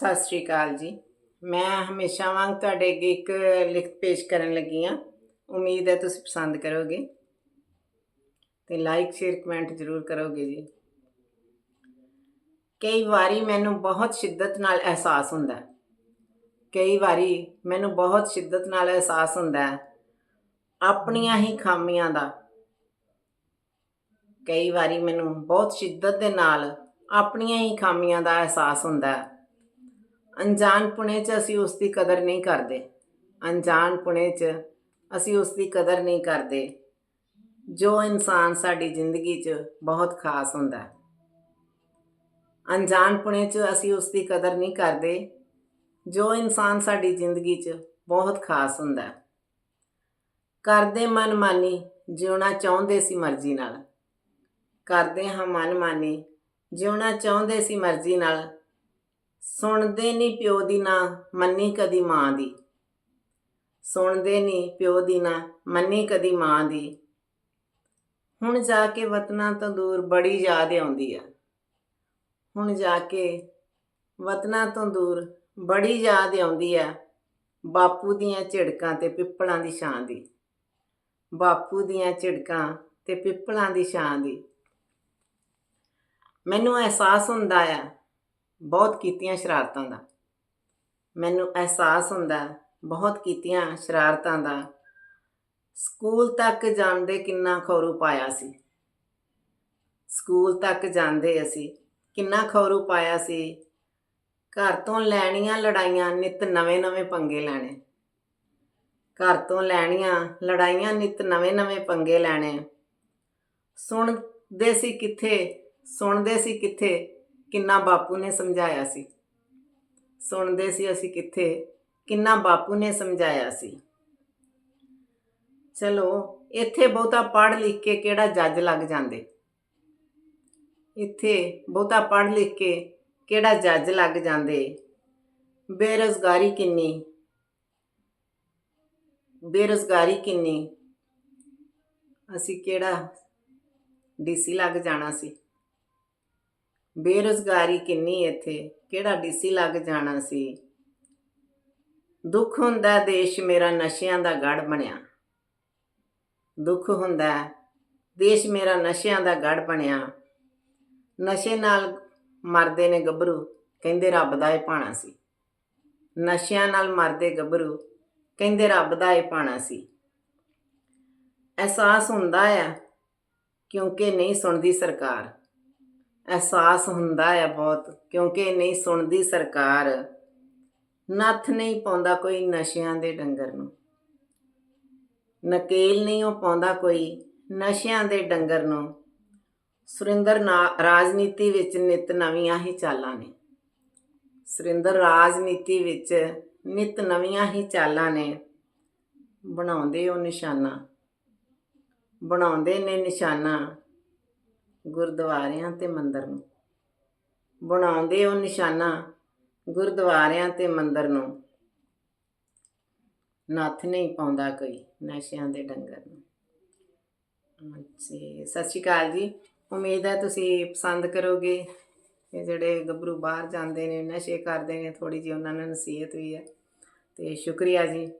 ਸਤਿ ਸ਼੍ਰੀ ਅਕਾਲ ਜੀ। ਮੈਂ ਹਮੇਸ਼ਾ ਵਾਂਗ ਤੁਹਾਡੇ ਅੱਗੇ ਇੱਕ ਲਿਖਤ ਪੇਸ਼ ਕਰਨ ਲੱਗੀ ਹਾਂ। ਉਮੀਦ ਹੈ ਤੁਸੀਂ ਪਸੰਦ ਕਰੋਗੇ। ਤੇ ਲਾਈਕ ਸ਼ੇਅਰ ਕਮੈਂਟ ਜ਼ਰੂਰ ਕਰੋਗੇ ਜੀ। ਕਈ ਵਾਰੀ ਮੈਨੂੰ ਬਹੁਤ ਸ਼ਿੱਦਤ ਨਾਲ ਅਹਿਸਾਸ ਹੁੰਦਾ ਹੈ। ਕਈ ਵਾਰੀ ਮੈਨੂੰ ਬਹੁਤ ਸ਼ਿੱਦਤ ਨਾਲ ਅਹਿਸਾਸ ਹੁੰਦਾ ਹੈ। ਆਪਣੀਆਂ ਹੀ ਖਾਮੀਆਂ ਦਾ। ਕਈ ਵਾਰੀ ਮੈਨੂੰ ਬਹੁਤ ਸ਼ਿੱਦਤ ਦੇ ਨਾਲ ਆਪਣੀਆਂ ਹੀ ਖਾਮੀਆਂ ਦਾ ਅਹਿਸਾਸ ਹੁੰਦਾ ਹੈ। ਅਣਜਾਣ ਪੁਣੇ 'ਚ ਅਸੀਂ ਉਸ ਦੀ ਕਦਰ ਨਹੀਂ ਕਰਦੇ। ਅਣਜਾਣ ਪੁਣੇ 'ਚ ਅਸੀਂ ਉਸ ਦੀ ਕਦਰ ਨਹੀਂ ਕਰਦੇ। ਜੋ ਇਨਸਾਨ ਸਾਡੀ ਜ਼ਿੰਦਗੀ 'ਚ ਬਹੁਤ ਖਾਸ ਹੁੰਦਾ ਹੈ। ਅਣਜਾਣਪੁਣੇ 'ਚ ਅਸੀਂ ਉਸ ਦੀ ਕਦਰ ਨਹੀਂ ਕਰਦੇ। ਜੋ ਇਨਸਾਨ ਸਾਡੀ ਜ਼ਿੰਦਗੀ 'ਚ ਬਹੁਤ ਖਾਸ ਹੁੰਦਾ ਹੈ। ਕਰਦੇ ਮਨਮਾਨੀ ਜਿਉਣਾ ਚਾਹੁੰਦੇ ਸੀ ਮਰਜ਼ੀ ਨਾਲ। ਕਰਦੇ ਹਾਂ ਮਨਮਾਨੀ ਜਿਉਣਾ ਚਾਹੁੰਦੇ ਸੀ ਮਰਜ਼ੀ ਨਾਲ ਸੁਣਦੇ ਨਹੀਂ ਪਿਓ ਦੀ ਨਾ ਮੰਨੀ ਕਦੀ ਮਾਂ ਦੀ। ਸੁਣਦੇ ਨਹੀਂ ਪਿਓ ਦੀ ਨਾ ਮੰਨੀ ਕਦੀ ਮਾਂ ਦੀ। ਹੁਣ ਜਾ ਕੇ ਵਤਨਾਂ ਤੋਂ ਦੂਰ ਬੜੀ ਯਾਦ ਆਉਂਦੀ ਆ। ਹੁਣ ਜਾ ਕੇ ਵਤਨਾਂ ਤੋਂ ਦੂਰ ਬੜੀ ਯਾਦ ਆਉਂਦੀ ਆ ਬਾਪੂ ਦੀਆਂ ਝਿੜਕਾਂ ਤੇ ਪਿੱਪਲਾਂ ਦੀ ਛਾਂ ਦੀ। ਬਾਪੂ ਦੀਆਂ ਝਿੜਕਾਂ ਤੇ ਪਿੱਪਲਾਂ ਦੀ ਛਾਂ ਦੀ। ਮੈਨੂੰ ਅਹਿਸਾਸ ਹੁੰਦਾ ਆ ਬਹੁਤ ਕੀਤੀਆਂ ਸ਼ਰਾਰਤਾਂ ਦਾ। ਮੈਨੂੰ ਅਹਿਸਾਸ ਹੁੰਦਾ, ਬਹੁਤ ਕੀਤੀਆਂ ਸ਼ਰਾਰਤਾਂ ਦਾ। ਸਕੂਲ ਤੱਕ ਜਾਂਦੇ ਕਿੰਨਾ ਖੌਰੂ ਪਾਇਆ ਸੀ। ਸਕੂਲ ਤੱਕ ਜਾਂਦੇ ਅਸੀਂ ਕਿੰਨਾ ਖੌਰੂ ਪਾਇਆ ਸੀ। ਘਰ ਤੋਂ ਲੈਣੀਆਂ ਲੜਾਈਆਂ ਨਿਤ ਨਵੇਂ-ਨਵੇਂ ਪੰਗੇ ਲੈਣੇ। ਘਰ ਤੋਂ ਲੈਣੀਆਂ ਲੜਾਈਆਂ ਨਿਤ ਨਵੇਂ-ਨਵੇਂ ਪੰਗੇ ਲੈਣੇ। ਸੁਣਦੇ ਸੀ ਕਿੱਥੇ, ਸੁਣਦੇ ਸੀ ਕਿੱਥੇ ਕਿੰਨਾ ਬਾਪੂ ਨੇ ਸਮਝਾਇਆ ਸੀ। ਸੁਣਦੇ ਸੀ ਅਸੀਂ ਕਿੱਥੇ, ਕਿੰਨਾ ਬਾਪੂ ਨੇ ਸਮਝਾਇਆ ਸੀ। ਚਲੋ, ਇੱਥੇ ਬਹੁਤਾ ਪੜ੍ਹ ਲਿਖ ਕੇ ਕਿਹੜਾ ਜੱਜ ਲੱਗ ਜਾਂਦੇ? ਇੱਥੇ ਬਹੁਤਾ ਪੜ੍ਹ ਲਿਖ ਕੇ ਕਿਹੜਾ ਜੱਜ ਲੱਗ ਜਾਂਦੇ? ਬੇਰੁਜ਼ਗਾਰੀ ਕਿੰਨੀ? ਬੇਰੁਜ਼ਗਾਰੀ ਕਿੰਨੀ? ਅਸੀਂ ਕਿਹੜਾ ਡੀਸੀ ਲੱਗ ਜਾਣਾ ਸੀ। ਬੇਰੁਜ਼ਗਾਰੀ ਕਿੰਨੀ ਇੱਥੇ? ਕਿਹੜਾ ਡੀਸੀ ਲੱਗ ਜਾਣਾ ਸੀ? ਦੁੱਖ ਹੁੰਦਾ ਦੇਸ਼ ਮੇਰਾ ਨਸ਼ਿਆਂ ਦਾ ਗੜ ਬਣਿਆ। ਦੁੱਖ ਹੁੰਦਾ ਦੇਸ਼ ਮੇਰਾ ਨਸ਼ਿਆਂ ਦਾ ਗੜ ਬਣਿਆ। ਨਸ਼ੇ ਨਾਲ ਮਰਦੇ ਨੇ ਗੱਭਰੂ, ਕਹਿੰਦੇ ਰੱਬ ਦਾ ਇਹ ਪਾਣਾ ਸੀ। ਨਸ਼ਿਆਂ ਨਾਲ ਮਰਦੇ ਗੱਭਰੂ, ਕਹਿੰਦੇ ਰੱਬ ਦਾ ਇਹ ਪਾਣਾ ਸੀ। ਅਹਿਸਾਸ ਹੁੰਦਾ ਆ ਕਿਉਂਕਿ ਨਹੀਂ ਸੁਣਦੀ ਸਰਕਾਰ। ਅਹਿਸਾਸ ਹੁੰਦਾ ਹੈ ਬਹੁਤ, ਕਿਉਂਕਿ ਨਹੀਂ ਸੁਣਦੀ ਸਰਕਾਰ। ਨੱਥ ਨਹੀਂ ਪਾਉਂਦਾ ਕੋਈ ਨਸ਼ਿਆਂ ਦੇ ਡੰਗਰ ਨੂੰ। ਨਕੇਲ ਨਹੀਂ ਉਹ ਪਾਉਂਦਾ ਕੋਈ ਨਸ਼ਿਆਂ ਦੇ ਡੰਗਰ ਨੂੰ। ਸੁਰਿੰਦਰ ਨਾ- ਰਾਜਨੀਤੀ ਵਿੱਚ ਨਿਤ ਨਵੀਆਂ ਹੀ ਚਾਲਾਂ ਨੇ। ਸੁਰਿੰਦਰ, ਰਾਜਨੀਤੀ ਵਿੱਚ ਨਿਤ ਨਵੀਆਂ ਹੀ ਚਾਲਾਂ ਨੇ। ਬਣਾਉਂਦੇ ਉਹ ਨਿਸ਼ਾਨਾ। ਬਣਾਉਂਦੇ ਨੇ ਨਿਸ਼ਾਨਾ। ਗੁਰਦੁਆਰਿਆਂ ਤੇ ਮੰਦਰ ਨੂੰ। ਬਣਾਉਂਦੇ ਉਹ ਨਿਸ਼ਾਨਾ ਗੁਰਦੁਆਰਿਆਂ ਤੇ ਮੰਦਰ ਨੂੰ। ਨੱਥ ਨਹੀਂ ਪਾਉਂਦਾ ਕੋਈ ਨਸ਼ਿਆਂ ਦੇ ਡੰਗਰ ਨੂੰ। ਸਤਿ ਸ਼੍ਰੀ ਅਕਾਲ ਜੀ। ਉਮੀਦ ਹੈ ਤੁਸੀਂ ਪਸੰਦ ਕਰੋਗੇ। ਇਹ ਜਿਹੜੇ ਗੱਭਰੂ ਬਾਹਰ ਜਾਂਦੇ ਨੇ, ਨਸ਼ੇ ਕਰਦੇ ਨੇ ਥੋੜੀ ਜਿਹੀ ਉਹਨਾਂ ਨੂੰ ਨਸੀਹਤ ਵੀ ਹੈ। ਤੇ ਸ਼ੁਕਰੀਆ ਜੀ।